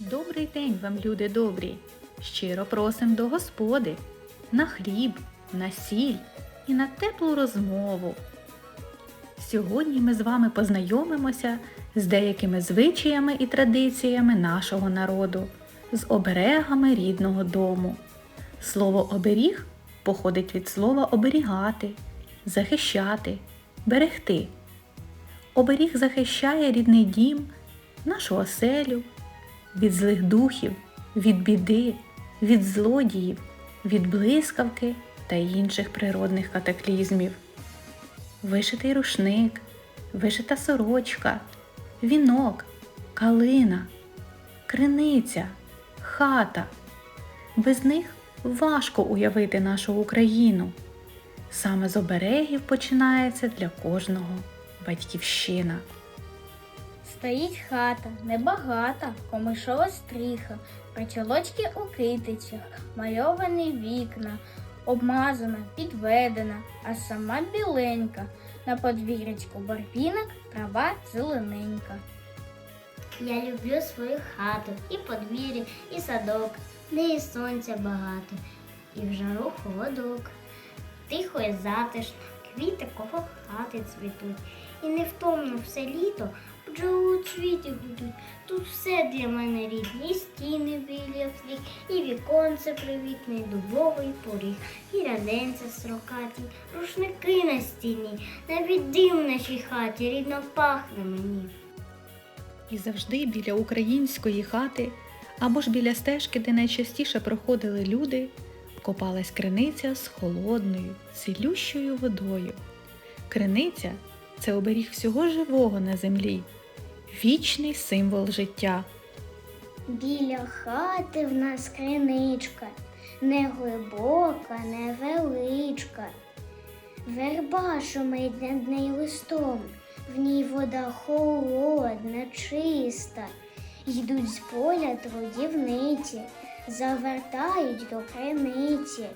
Добрий день вам, люди добрі! Щиро просим до Господи на хліб, на сіль і на теплу розмову. Сьогодні ми з вами познайомимося з деякими звичаями і традиціями нашого народу, з оберегами рідного дому. Слово оберіг походить від слова оберігати, захищати, берегти. Оберіг захищає рідний дім, нашу оселю від злих духів, від біди, від злодіїв, від блискавки та інших природних катаклізмів. Вишитий рушник, вишита сорочка, вінок, калина, криниця, хата. Без них важко уявити нашу Україну. Саме з оберегів починається для кожного батьківщина. Стоїть хата, небагата, комишова стріха, причолочки у китицях, мальовані вікна, обмазана, підведена, а сама біленька, на подвір'ячку барвінок, трава зелененька. Я люблю свою хату, і подвір'я, і садок, де і сонця багато, і в жару холодок. Тихо і затишно, квіти коло хати цвітуть, і невтомно все літо бджоли у цвіті гудуть. Тут все для мене рідне, і стіни білі фліг, і віконце привітне, і дубовий поріг, і ряденця срокаті, рушники на стіні, навіть дим в нашій хаті рідно пахне мені. І завжди біля української хати або ж біля стежки, де найчастіше проходили люди, копалась криниця з холодною, цілющою водою. Криниця це оберіг всього живого на землі, вічний символ життя. Біля хати в нас криничка, не глибока, не величка. Верба шумить над нею листом, в ній вода холодна, чиста. Йдуть з поля трудівниці, завертають до криниці,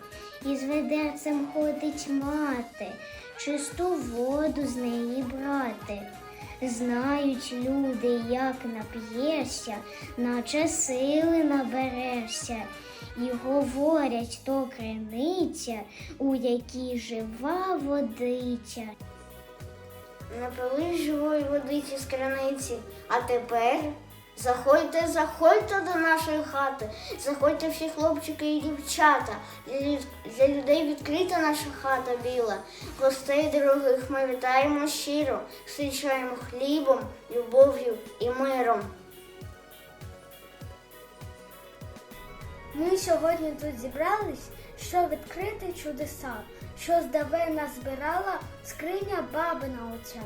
і з ведерцем ходить мати, чисту воду з неї брати. Знають люди, як нап'єшся, наче сили наберешся, і говорять то криниця, у якій жива водиця. Напили живої водиці з криниці, а тепер заходьте, заходьте до нашої хати, заходьте всі хлопчики і дівчата. Для, людей відкрита наша хата біла. Гостей дорогих ми вітаємо щиро, зустрічаємо хлібом, любов'ю і миром. Ми сьогодні тут зібрались, щоб відкрити чудеса, що здавна збирала скриня бабина отця.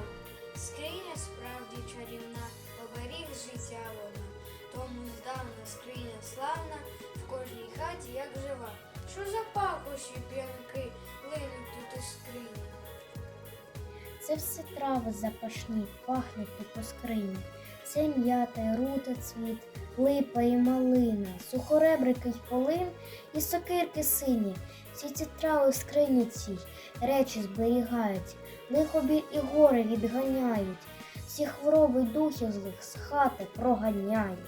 Скриня справді чарівна, оберіг життя вона. Тому здавна скриня славна, в кожній хаті як жива. Що за пахощі п'янки линуть тут із скрині? Це все трави запашні, пахнуть тут по скрині. Це м'ята, і рута цвіт, липа і малина, сухоребрики й полин, і сокирки сині. Всі ці трави в скрині речі зберігають, лихобіль і гори відганяють, всі хвороби духів злих з хати проганяють.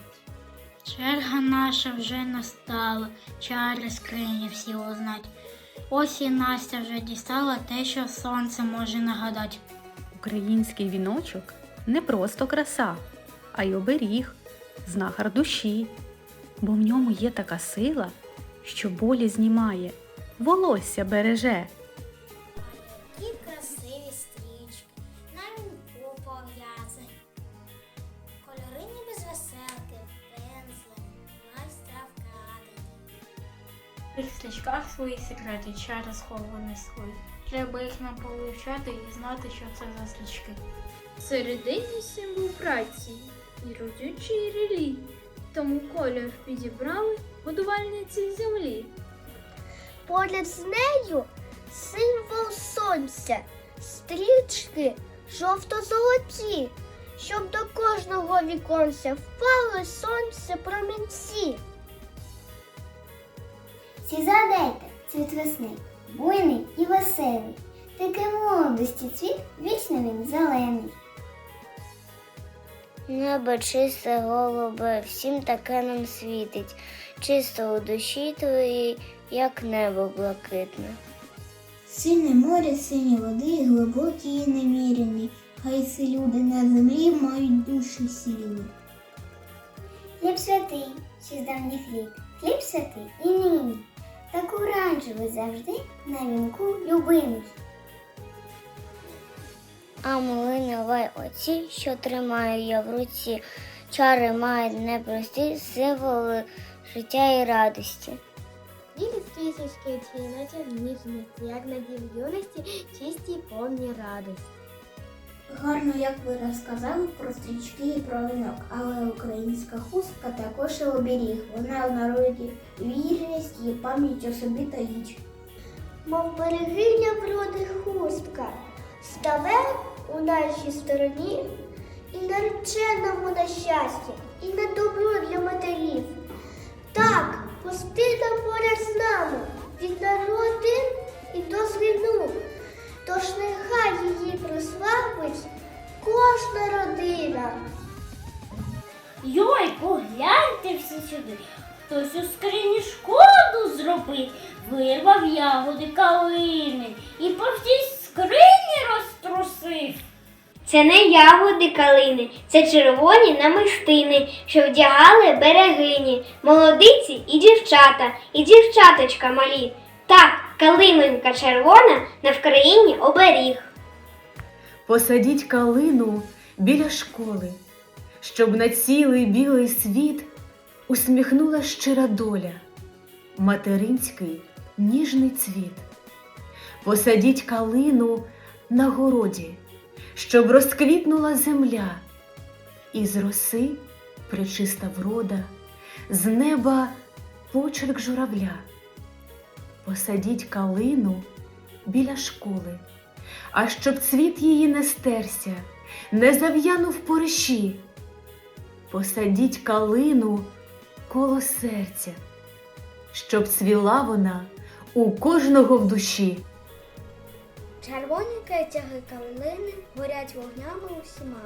Черга наша вже настала, чари скрині всі узнать. Ось і Настя вже дістала те, що сонце може нагадати. Український віночок не просто краса, а й оберіг, знахар душі, бо в ньому є така сила, що болі знімає, волосся береже. Їх стрічках свої секрети, чари сховані свої. Треба їх наполучати і знати, що це за стрічки. Середині символ праці і родючої релі, тому колір підібрали будувальниці землі. Поряд з нею символ сонця, стрічки жовто-золоті, щоб до кожного віконця впали сонце промінці. Сізадайте цвіт весни, буйний і веселий, такий молодості цвіт вічно він зелений. Небо чисте, голубе, всім таке нам світить, чисто у душі твоїй, як небо блакитне. Синє море, сині води, глибокі і неміряні, хай всі люди на землі мають душі сілі. Хліб святий, ще з давніх літ, хліб святий і нині, так оранжевий завжди на вінку любимий. А малиновай оці, що тримаю я в руці, чари мають непрості символи життя і радості. Діти стрічечки ці наче ніжності, як надів юності, чисті й повні радості. Гарно, як ви розказали про стрічки і про вінок, але українська хустка також і оберіг. Вона народі вірність і пам'ять о собі та річ. Мов берегиня природи хустка, ставе у нашій стороні і нареченому на щастя, і на добро для матерів. Так, пустина поряд з нами від народи і до звіну. Тож нехай її прославить кожна родина. Йой, погляньте всі сюди. Хтось у скрині шкоду зробив, вирвав ягоди калини і по всій скрині розтрусив. Це не ягоди калини, це червоні намистини, що вдягали берегині, молодиці і дівчата, і дівчаточка малі. Так, калинонька червона на Вкраїні оберіг. Посадіть калину біля школи, щоб на цілий білий світ усміхнула щира доля, материнський ніжний цвіт. Посадіть калину на городі, щоб розквітнула земля, і з роси причиста врода, з неба почерк журавля. Посадіть калину біля школи а щоб цвіт її не стерся, не зав'янув пориші. Посадіть калину коло серця, щоб цвіла вона у кожного в душі. Червоні кетяги калини горять вогнями усіма.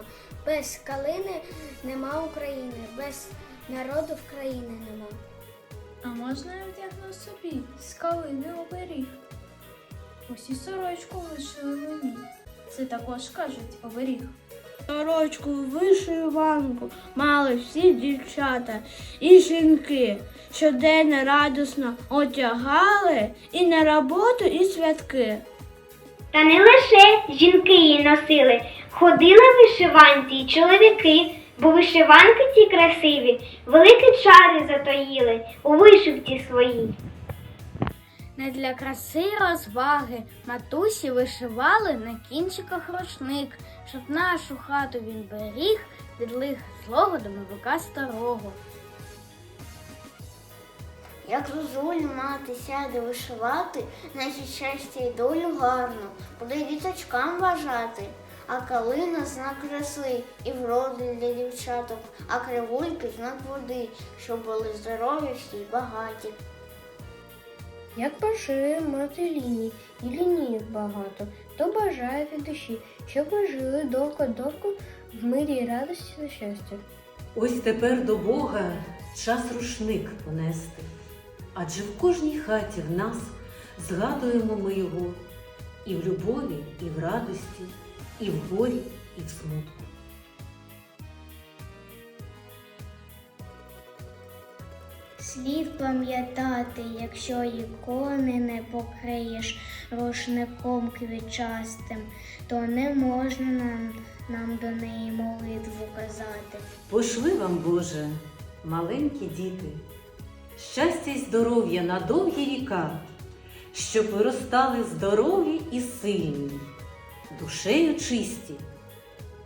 Без калини нема України, без народу в країни нема. А можна я вдягну собі з калини оберіг? Ось і сорочку вишили мені. Це також кажуть оберіг. Сорочку вишиванку мали всі дівчата і жінки, щоденно радісно одягали і на роботу, і святки. Та не лише жінки її носили, ходили в вишиванці й чоловіки, бо вишиванки ці красиві, великі чари затоїли у вишивці своїй. Не для краси й розваги матусі вишивали на кінчиках рушник, щоб нашу хату він беріг від лих злого домовика старого. Як зозуль мати сяде вишивати, значить щастя і долю гарну, буде діточкам вважати. А калина знак краси і вроди для дівчаток, а кривульки знак води, щоб були здорові всі й багаті. Як бажає мати ліній, і лінійок багато, то бажає від душі, щоб ми жили довго-довго в мирі і радості та щастя. Ось тепер до Бога час рушник понести, адже в кожній хаті в нас згадуємо ми його і в любові, і в радості, і в горі, і в смутку. Слів пам'ятати, якщо ікони не покриєш рушником квітчастим, то не можна нам, нам до неї молитву казати. Пошли вам, Боже, маленькі діти, щастя й здоров'я на довгі віка, щоб виростали здорові і сильні, душею чисті,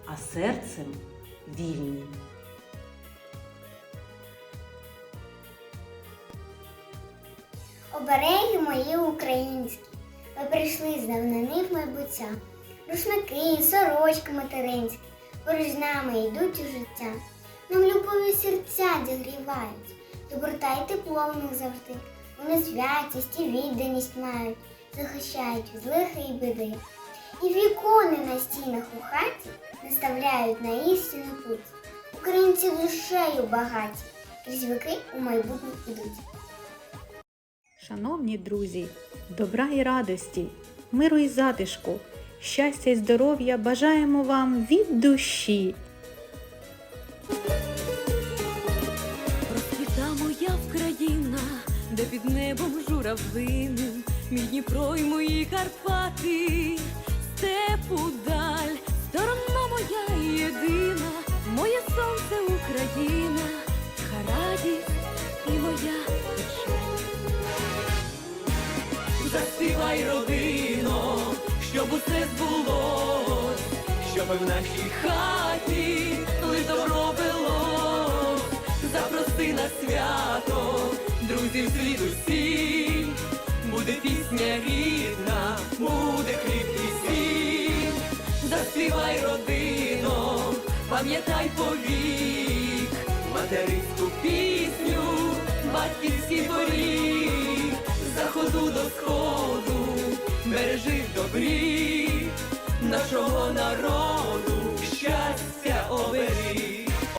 а серцем вільні. Обереги мої українські, ми прийшли з давнини в майбуття. Рушники, сорочки материнські, поруч з нами йдуть у життя. Нам любові серця зігрівають, доброта й тепло в них завжди. Вони святість і відданість мають, захищають від лиха і біди. І вікони на стінах у хаті наставляють на істину путь. Українці душею багаті, крізь віки у майбутнє ідуть. Шановні друзі, добра і радості, миру і затишку, щастя і здоров'я бажаємо вам від душі. Розквіта моя Вкраїна, де під небом журавлиним, мій Дніпро й мої Карпати, степу даль, сторона моя єдина, моє сонце Україна, радість і моя печаль. Заспівай, родино, щоб усе збулось, щоб в нашій хаті лиш добро вело. Запроси на свято, друзів слід усіх, буде пісня рідна, буде сіль співай родино, пам'ятай повік, материнську пісню, батьківський поріг, заходу до сходу, бережи в добрі нашого народу, щастя оберіг.